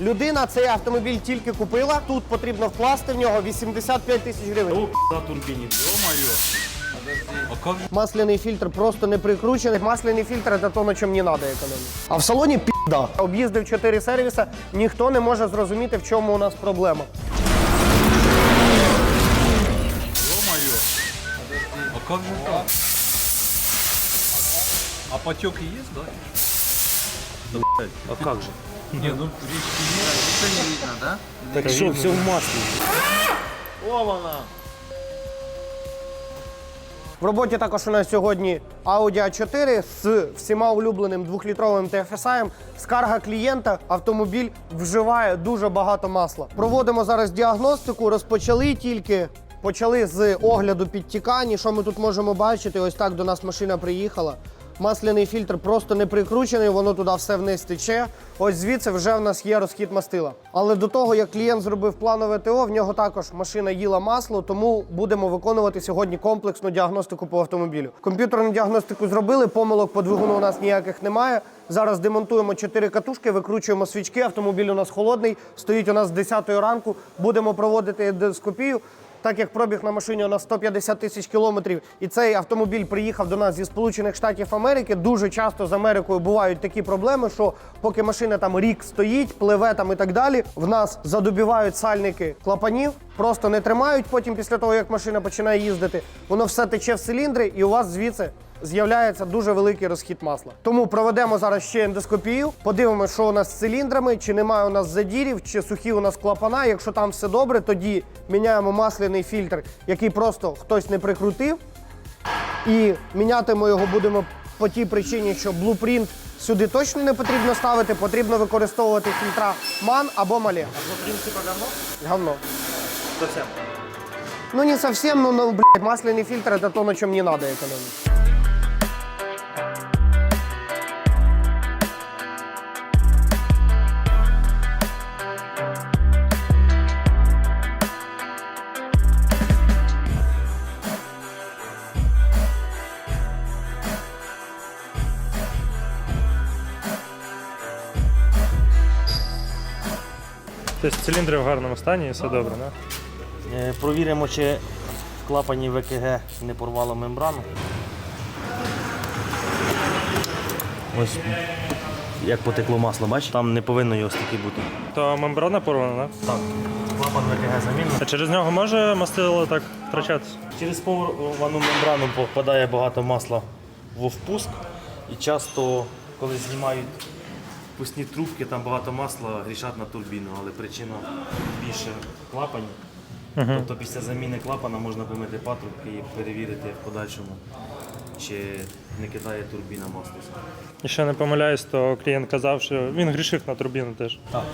Людина цей автомобіль тільки купила. Тут потрібно вкласти в нього 85 тисяч гривень. На турбине. Ё-моё. А как же? Масляний фільтр просто не прикручений. Масляний фільтр це то, на чому не треба економити. А в салоні пізда. Об'їздив 4 сервіси, ніхто не може зрозуміти, в чому у нас проблема. Ё-моё. А как же так? А потеки есть, да? Да, блядь. А как же? Не, ну речки нет. Так що, все в маслі. В роботі також у нас сьогодні Audi A4 з всіма улюбленим двохлітровим TFSI. Скарга клієнта, автомобіль вживає дуже багато масла. Проводимо зараз діагностику, розпочали тільки. Почали з огляду підтікань. Що ми тут можемо бачити? Ось так до нас машина приїхала. Масляний фільтр просто не прикручений, воно туди все вниз тече. Ось звідси вже в нас є розхід мастила. Але до того, як клієнт зробив планове ТО, в нього також машина їла масло, тому будемо виконувати сьогодні комплексну діагностику по автомобілю. Комп'ютерну діагностику зробили, помилок по двигуну у нас ніяких немає. Зараз демонтуємо чотири катушки, викручуємо свічки. Автомобіль у нас холодний, стоїть у нас з 10 ранку. Будемо проводити ендоскопію. Так як пробіг на машині у нас 150 тисяч кілометрів, і цей автомобіль приїхав до нас зі Сполучених Штатів Америки. Дуже часто з Америкою бувають такі проблеми, що поки машина там рік стоїть, пливе там і так далі, в нас задубівають сальники клапанів, просто не тримають. Потім, після того як машина починає їздити, воно все тече в циліндри, і у вас звідси з'являється дуже великий розхід масла. Тому проведемо зараз ще ендоскопію, подивимося, що у нас з циліндрами, чи немає у нас задірів, чи сухі у нас клапана. Якщо там все добре, тоді міняємо масляний фільтр, який просто хтось не прикрутив. І міняти ми його будемо по тій причині, що блупринт сюди точно не потрібно ставити, потрібно використовувати фільтра МАН або Мале. Блупринт типа говно? Говно. Совсем. Ну не совсем, ну, ну блядь, масляный фильтр это то, на чем не надо экономить. Тобто циліндри в гарному стані і все добре, да? Е, Провіримо, чи в клапані ВКГ не порвало мембрану. Ось як потекло масло, бачиш? Там не повинно його стільки бути. То мембрана порвана, да? Так, клапан ВКГ замінений. А через нього може мастило так втрачатися? Через порвану мембрану попадає багато масла в впуск. І часто, коли знімають пусні трубки, там багато масла грішать на турбіну, але причина більше в клапані. Тобто після заміни клапана можна помити патрубки і перевірити в подальшому, чи не кидає турбіна масло. Якщо не помиляюсь, то клієнт казав, що він грішив на турбіну теж. Так, так.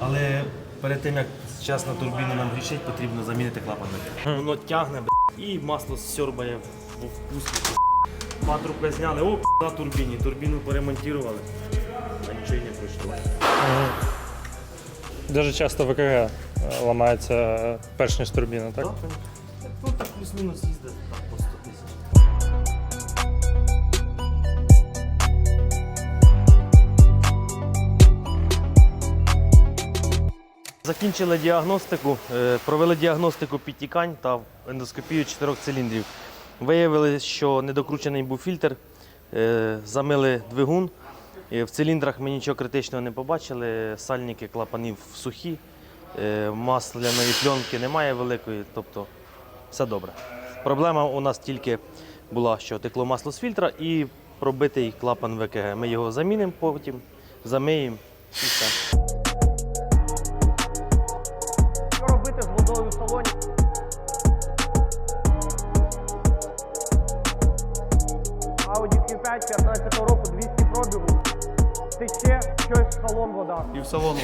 Але перед тим як час на турбіну нам грішить, потрібно замінити клапан. Воно тягне б**, і масло сьорбає в впуск. Патрубка зняли, о, на турбіні. Турбіну поремонтували, а нічого й не пройшло. Дуже часто ВКГ е, ламається е, перш ніж турбіна, так? Так, ну так плюс-мінус їздить так, по 100 тисяч. Закінчили діагностику, е, провели діагностику підтікань та ендоскопію чотирьох циліндрів. Виявили, що недокручений був фільтр, замили двигун. В циліндрах ми нічого критичного не побачили, сальники клапанів сухі, е, масляної пленки немає великої, тобто все добре. Проблема у нас тільки була, що текло масло з фільтра і пробитий клапан ВКГ. Ми його замінимо потім, замиємо і все.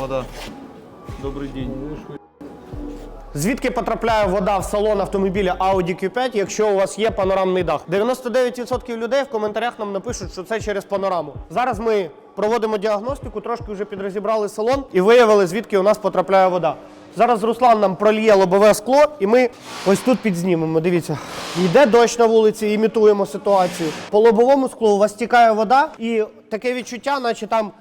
Вода. Добрый день. Звідки потрапляє вода в салон автомобіля Audi Q5, якщо у вас є панорамний дах? 99% людей в коментарях нам напишуть, що це через панораму. Зараз ми проводимо діагностику, трошки вже підрозібрали салон і виявили, звідки у нас потрапляє вода. Зараз Руслан нам прольє лобове скло, і ми ось тут підзнімемо. Дивіться, йде дощ на вулиці, імітуємо ситуацію. По лобовому склу у вас тікає вода, і таке відчуття, наче там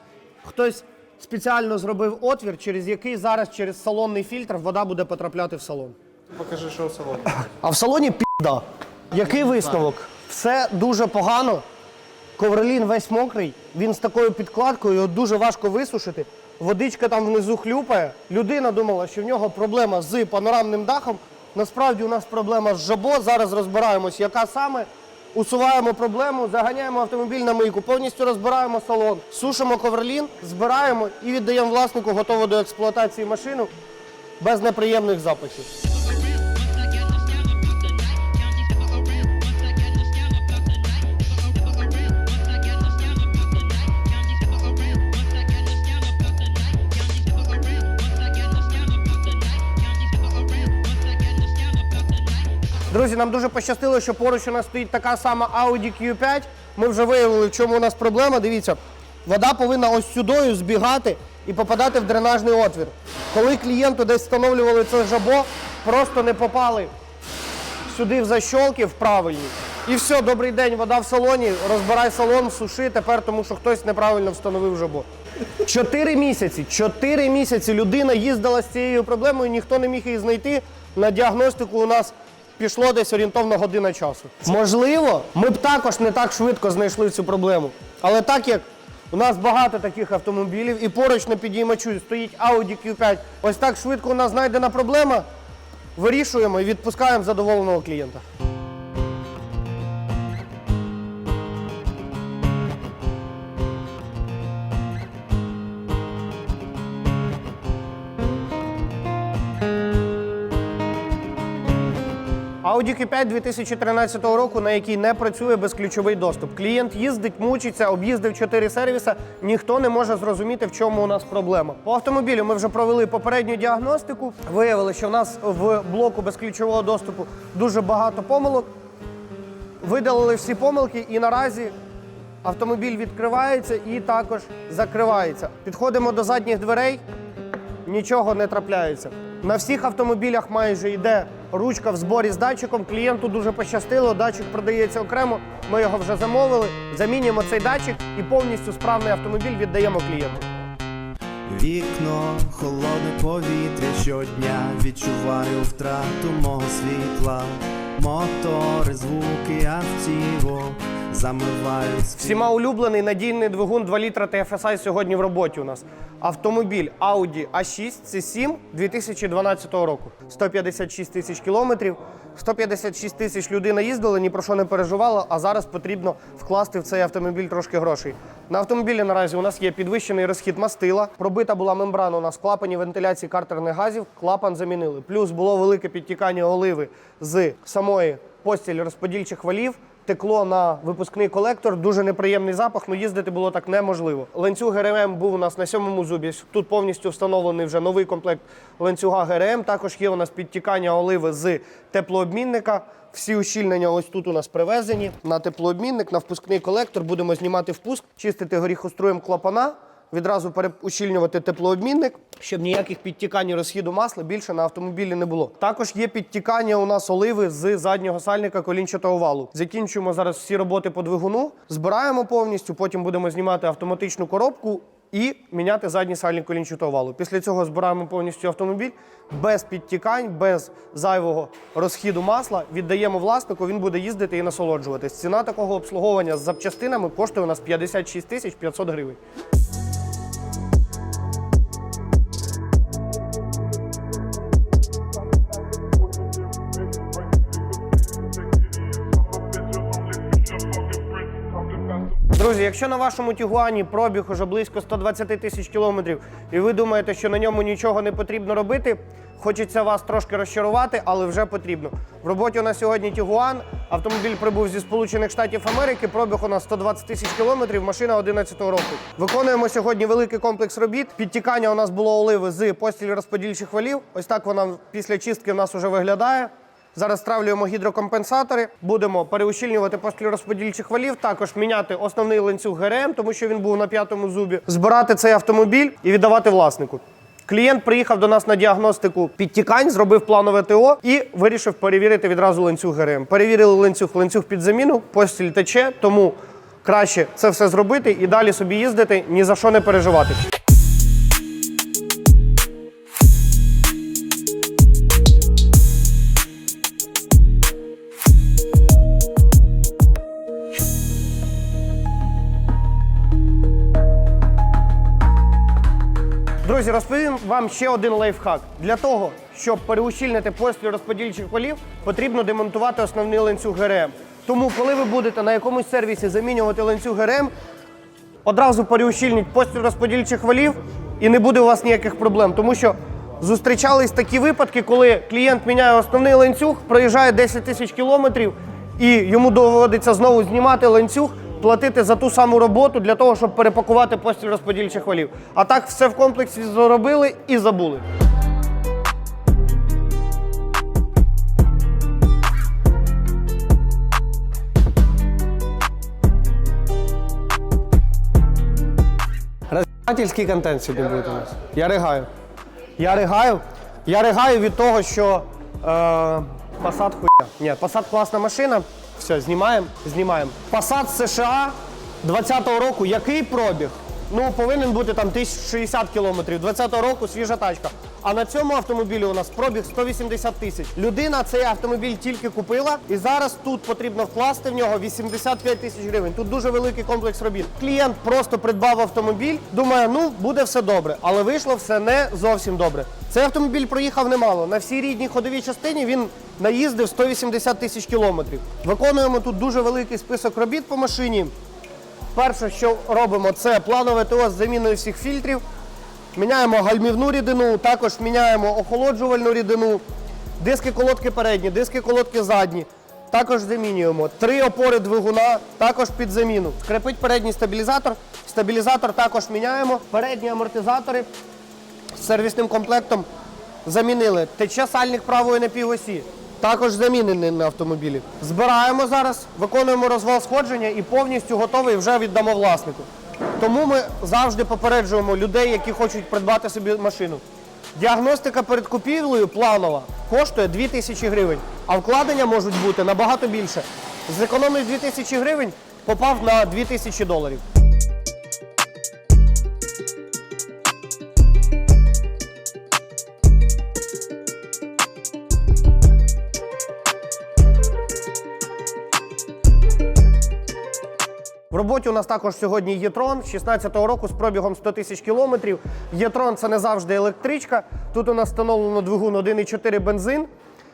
хтось спеціально зробив отвір, через який зараз через салонний фільтр вода буде потрапляти в салон. Покажи, що в салоні. А в салоні пізда. Який висновок? Все дуже погано. Ковролін весь мокрий, він з такою підкладкою, його дуже важко висушити. Водичка там внизу хлюпає. Людина думала, що в нього проблема з панорамним дахом. Насправді у нас проблема з жабо. Зараз розбираємось, яка саме. Усуваємо проблему, заганяємо автомобіль на мийку, повністю розбираємо салон, сушимо коверлін, збираємо і віддаємо власнику готову до експлуатації машину без неприємних запахів. Друзі, нам дуже пощастило, що поруч у нас стоїть така сама Audi Q5. Ми вже виявили, в чому у нас проблема. Дивіться, вода повинна ось сюдою збігати і попадати в дренажний отвір. Коли клієнту десь встановлювали це жабо, просто не попали сюди в защолки в правильні. І все, добрий день, вода в салоні, розбирай салон, суши тепер, тому що хтось неправильно встановив жабо. Чотири місяці, чотири місяці людина їздила з цією проблемою, ніхто не міг її знайти. На діагностику у нас пішло десь орієнтовно година часу. Можливо, ми б також не так швидко знайшли цю проблему. Але так як у нас багато таких автомобілів і поруч на підіймачу стоїть Audi Q5, ось так швидко у нас знайдена проблема, вирішуємо і відпускаємо задоволеного клієнта. Audi Q5 2013 року, на якій не працює безключовий доступ. Клієнт їздить, мучиться, об'їздив 4 сервіса. Ніхто не може зрозуміти, в чому у нас проблема. По автомобілю ми вже провели попередню діагностику. Виявили, що в нас в блоку безключового доступу дуже багато помилок. Видалили всі помилки, і наразі автомобіль відкривається і також закривається. Підходимо до задніх дверей нічого не трапляється. На всіх автомобілях майже йде ручка в зборі з датчиком. Клієнту дуже пощастило, датчик продається окремо. Ми його вже замовили. Замінюємо цей датчик і повністю справний автомобіль віддаємо клієнту. Вікно, холодне повітря щодня відчуваю втрату мого світла. Мотори, звуки автівок замивають Всіма улюблений надійний двигун 2 літра TFSI сьогодні в роботі у нас. Автомобіль Audi A6 C7 2012 року. 156 тисяч кілометрів. 156 тисяч людина їздила, ні про що не переживала, а зараз потрібно вкласти в цей автомобіль трошки грошей. На автомобілі наразі у нас є підвищений розхід мастила. Пробита була мембрана у нас в клапані вентиляції картерних газів. Клапан замінили. Плюс було велике підтікання оливи з самої постілі розподільчих валів текло на випускний колектор. Дуже неприємний запах, але їздити було так неможливо. Ланцюг ГРМ був у нас на сьомому зубі. Тут повністю встановлений вже новий комплект ланцюга ГРМ. Також є у нас підтікання оливи з теплообмінника. Всі ущільнення ось тут у нас привезені на теплообмінник, на впускний колектор. Будемо знімати впуск, чистити горіхоструєм клапана. Відразу переущільнювати теплообмінник, щоб ніяких підтікань розхіду масла більше на автомобілі не було. Також є підтікання у нас оливи з заднього сальника колінчатого валу. Закінчуємо зараз всі роботи по двигуну, збираємо повністю, потім будемо знімати автоматичну коробку і міняти задній сальник колінчатого валу. Після цього збираємо повністю автомобіль без підтікань, без зайвого розхіду масла. Віддаємо власнику, він буде їздити і насолоджуватись. Ціна такого обслуговування з запчастинами коштує у нас 56 тисяч 500 гривень. Друзі, якщо на вашому Тігуані пробіг уже близько 120 тисяч кілометрів, і ви думаєте, що на ньому нічого не потрібно робити, хочеться вас трошки розчарувати, але вже потрібно. В роботі у нас сьогодні Тігуан. Автомобіль прибув зі Сполучених Штатів Америки. Пробіг у нас 120 тисяч кілометрів, машина 11-го року. Виконуємо сьогодні великий комплекс робіт. Підтікання у нас було оливи з постілі розподільчих валів. Ось так вона після чистки в нас уже виглядає. Зараз стравлюємо гідрокомпенсатори, будемо переущільнювати постіль розподільчих валів, також міняти основний ланцюг ГРМ, тому що він був на п'ятому зубі, збирати цей автомобіль і віддавати власнику. Клієнт приїхав до нас на діагностику підтікань, зробив планове ТО і вирішив перевірити відразу ланцюг ГРМ. Перевірили ланцюг, ланцюг під заміну, постіль тече, тому краще це все зробити і далі собі їздити, ні за що не переживати. Друзі, розповім вам ще один лайфхак. Для того, щоб переущільнити постріл розподільчих валів, потрібно демонтувати основний ланцюг ГРМ. Тому, коли ви будете на якомусь сервісі замінювати ланцюг ГРМ, одразу переущільніть постріл розподільчих валів і не буде у вас ніяких проблем. Тому що зустрічались такі випадки, коли клієнт міняє основний ланцюг, проїжджає 10 тисяч кілометрів і йому доводиться знову знімати ланцюг, платити за ту саму роботу для того, щоб перепакувати постріл розподільчих валів. А так все в комплексі зробили і забули. Розбирательський контент сьогодні буде у нас. Я ригаю. Я ригаю. Я ригаю від того, що е, Passat хуйня. Ні, Passat класна машина. Все, знімаємо, знімаємо. Passat США 20-го року, який пробіг? Ну, повинен бути там 1060 кілометрів. 20-го року свіжа тачка. А на цьому автомобілі у нас пробіг 180 тисяч. Людина цей автомобіль тільки купила, і зараз тут потрібно вкласти в нього 85 тисяч гривень. Тут дуже великий комплекс робіт. Клієнт просто придбав автомобіль, думає, ну буде все добре, але вийшло все не зовсім добре. Цей автомобіль проїхав немало. На всій рідній ходовій частині він наїздив 180 тисяч кілометрів. Виконуємо тут дуже великий список робіт по машині. Перше, що робимо, це планове ТО з заміною всіх фільтрів. Міняємо гальмівну рідину, також міняємо охолоджувальну рідину, диски колодки передні, диски колодки задні. Також замінюємо. Три опори двигуна, також під заміну. Крепить передній стабілізатор. Стабілізатор також міняємо. Передні амортизатори з сервісним комплектом замінили. Тече сальник правої напівосі. Також замінений на автомобілі. Збираємо зараз, виконуємо розвал сходження і повністю готовий вже віддамо власнику. Тому ми завжди попереджуємо людей, які хочуть придбати собі машину. Діагностика перед купівлею планова коштує 2000 гривень, а вкладення можуть бути набагато більше. З економії 2000 гривень попав на 2000 доларів. В роботі у нас також сьогодні Єтрон 16-го року з пробігом 100 тисяч кілометрів. Єтрон це не завжди електричка. Тут у нас встановлено двигун 1,4 бензин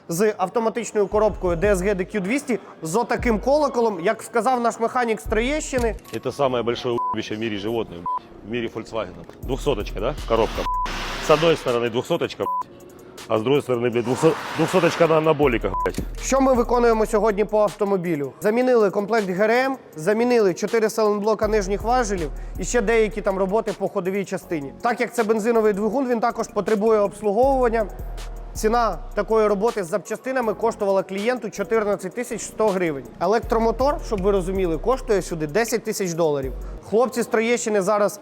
з автоматичною коробкою DSG DQ200 з отаким колоколом, як сказав наш механік з Троєщини. Это самое большое уебище в мире животных, блядь, в мире Volkswagen. Двухсоточка, да? Коробка. С одной стороны двухсоточка, блядь, а с другой стороны, блядь, двухсо- двухсоточка на анаболиках, блядь. Що ми виконуємо сьогодні по автомобілю? Замінили комплект ГРМ, замінили 4 селенблока нижніх важелів і ще деякі там роботи по ходовій частині. Так як це бензиновий двигун, він також потребує обслуговування. Ціна такої роботи з запчастинами коштувала клієнту 14 тисяч 100 гривень. Електромотор, щоб ви розуміли, коштує сюди 10 тисяч доларів. Хлопці з Троєщини зараз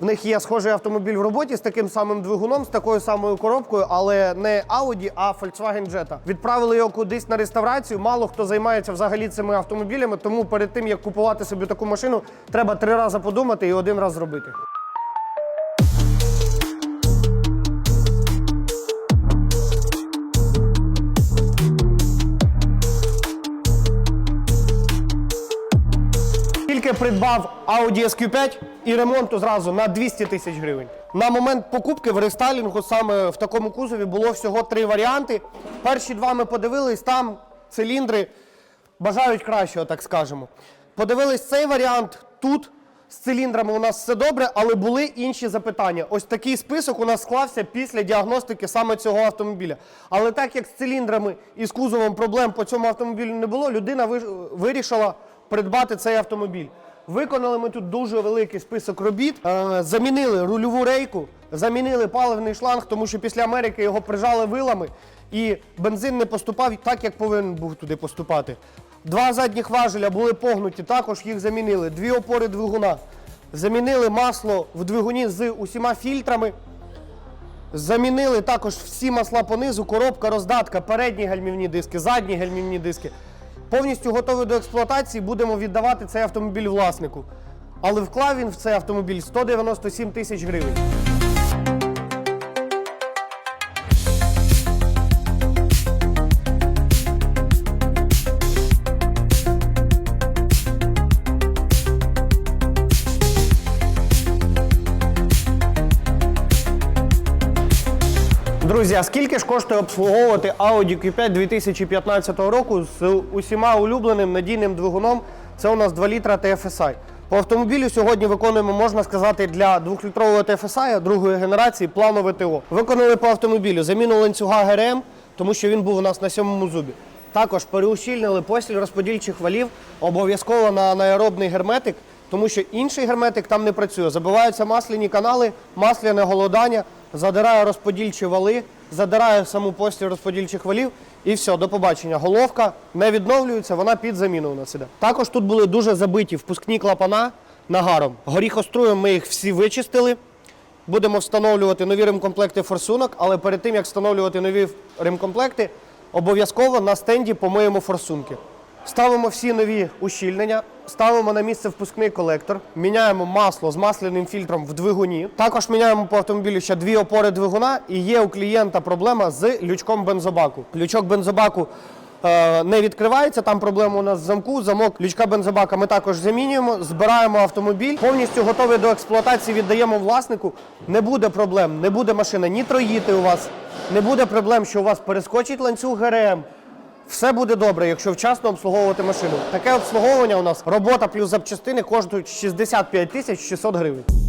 в них є схожий автомобіль в роботі з таким самим двигуном, з такою самою коробкою, але не Audi, а Volkswagen Jetta. Відправили його кудись на реставрацію. Мало хто займається взагалі цими автомобілями, тому перед тим як купувати собі таку машину, треба три рази подумати і один раз зробити. Тільки придбав Audi SQ5 і ремонту зразу на 200 тисяч гривень. На момент покупки в рестайлінгу саме в такому кузові було всього три варіанти. Перші два ми подивились, там циліндри бажають кращого, так скажемо. Подивились цей варіант тут. З циліндрами у нас все добре, але були інші запитання. Ось такий список у нас склався після діагностики саме цього автомобіля. Але так як з циліндрами і з кузовом проблем по цьому автомобілю не було, людина вирішила придбати цей автомобіль. Виконали ми тут дуже великий список робіт. Е, замінили рульову рейку, замінили паливний шланг, тому що після Америки його прижали вилами, і бензин не поступав так, як повинен був туди поступати. Два задніх важеля були погнуті, також їх замінили. Дві опори двигуна. Замінили масло в двигуні з усіма фільтрами. Замінили також всі масла понизу, коробка, роздатка, передні гальмівні диски, задні гальмівні диски. Повністю готовий до експлуатації, будемо віддавати цей автомобіль власнику. Але вклав він в цей автомобіль 197 тисяч гривень. Друзі, скільки ж коштує обслуговувати Audi Q5 2015 року з усіма улюбленим надійним двигуном? Це у нас 2 літра TFSI. По автомобілю сьогодні виконуємо, можна сказати, для 2-літрового TFSI другої генерації планове ТО. Виконали по автомобілю заміну ланцюга ГРМ, тому що він був у нас на сьомому зубі. Також переущільнили постіль розподільчих валів обов'язково на анаеробний герметик, тому що інший герметик там не працює. Забиваються масляні канали, масляне голодання, задирає розподільчі вали, задирає саму постіль розподільчих валів і все, до побачення. Головка не відновлюється, вона під заміну у нас іде. Також тут були дуже забиті впускні клапана нагаром. Горіхоструєм ми їх всі вичистили. Будемо встановлювати нові ремкомплекти форсунок, але перед тим як встановлювати нові ремкомплекти, обов'язково на стенді помиємо форсунки. Ставимо всі нові ущільнення, ставимо на місце впускний колектор, міняємо масло з масляним фільтром в двигуні. Також міняємо по автомобілю ще дві опори двигуна, і є у клієнта проблема з лючком бензобаку. Лючок бензобаку е, не відкривається, там проблема у нас в замку. Замок лючка бензобака ми також замінюємо, збираємо автомобіль, повністю готовий до експлуатації, віддаємо власнику. Не буде проблем, не буде машина ні троїти у вас, не буде проблем, що у вас перескочить ланцюг ГРМ. Все буде добре, якщо вчасно обслуговувати машину. Таке обслуговування у нас робота плюс запчастини коштують 65 тисяч 600 гривень.